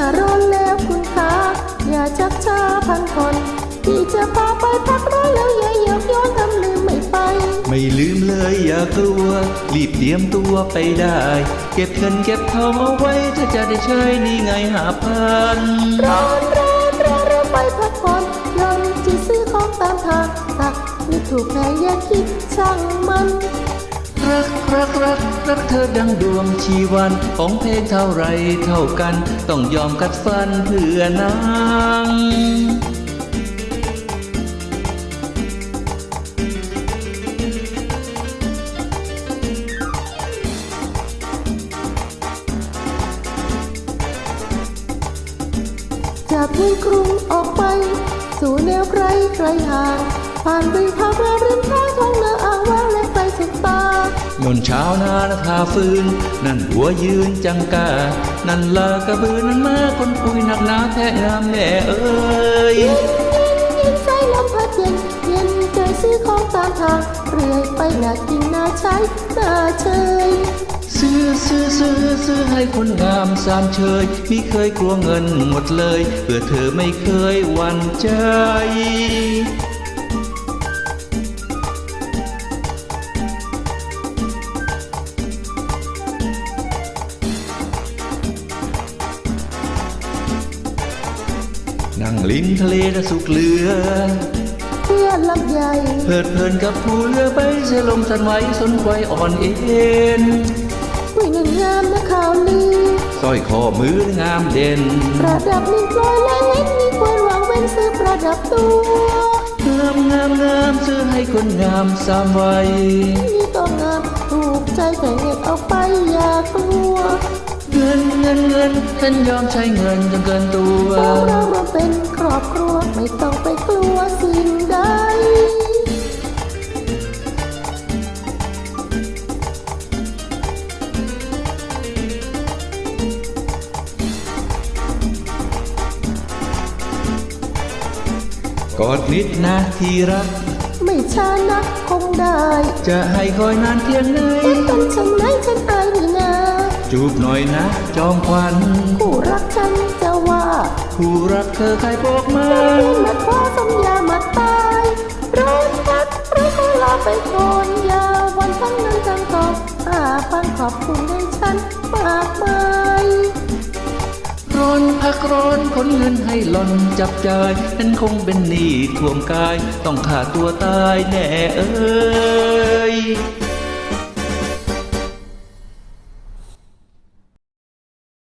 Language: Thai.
าร้อนแล้วคุณคะอย่าชักช้าพันผ่อนที่จะพาไปพักร้อนแล้วอย่าเหยียบย้อนทำลืมไม่ไป ไม่ลืมเลยอย่ากลัว รีบเตรียมตัวไปได้ เก็บเงินเก็บทองเอาไว้ ถ้าจะได้ใช้นี่ไงหาพันร้อนร้อนร้อนเราไปพักผ่อนย้อนที่ซื้อของตามทางตักไม่ถูกใครอย่าคิดช่างมัน รักรักรักรักเธอดังดวงชีวันของเพลงเท่าไรเท่ากัน ต้องยอมกัดฟันเพื่อนางจากเมืองกรุงออกไป สู่แนวไกลไกลห่าง ผ่านบึงพาราริมทางท้องนา นนเช้านาและพาฟืน นั่นหัวยืนจังกา นั่นลากระบือนั่นมาคนปุยหนักหนาแท้งามแม่เอ้ยเย็นเย็นเย็นใจลมพัดเย็นเย็นใจซื้อของตามทาง เรื่อยไปน่ากินน่าใช้น่าเชยซื้อซื้อซื้อซื้อให้คนงามสามเชยมิเคยกลัวเงินหมดเลย เพื่อเธอไม่เคยหวั่นใจ นั่งลิ้นทะเลและสุกเหลือเพื่อนลำใหญ่เพลิดเพลินกับผู้เรือไปเสยลมสั่นไหวสนไกวอ่อนเอ็นผู้หนึ่งงามนะข่าวลือสร้อยคอมืองามเด่น ประดับนิ่งปลอยและเห็นมีควรวางเว้นซื้อประดับตัวงามงามงามซื้อให้คนงามสามวัย ฉันยอมใช้เงินจนเกินตัวเราเรามาเป็นครอบครัวไม่ต้องไปกลัวสิ่งใดกอดนิดนะที่รัก ไม่ช้านักคงได้ จะให้คอยนานเพียงไหนเอ๊ะเป็นฉันไหนฉันอายนี่นา จูบหน่อยนะ จอมควันคู่รักฉันจะว่าผู้รักเธอใครบอกมาเพียงมาขอสัญญามาตายร้อนพัดร้อนขอลาไปก่อนอย่าวันทั้งนั้นทั้งตอบอาพันขอบคุณให้ฉันมากมายร้อนพักร้อนขนเงินให้หล่อนจับจ่ายนั้นคงเป็นหนี้ท่วมกาย ต้องขาดตัวตายแน่เอ้ย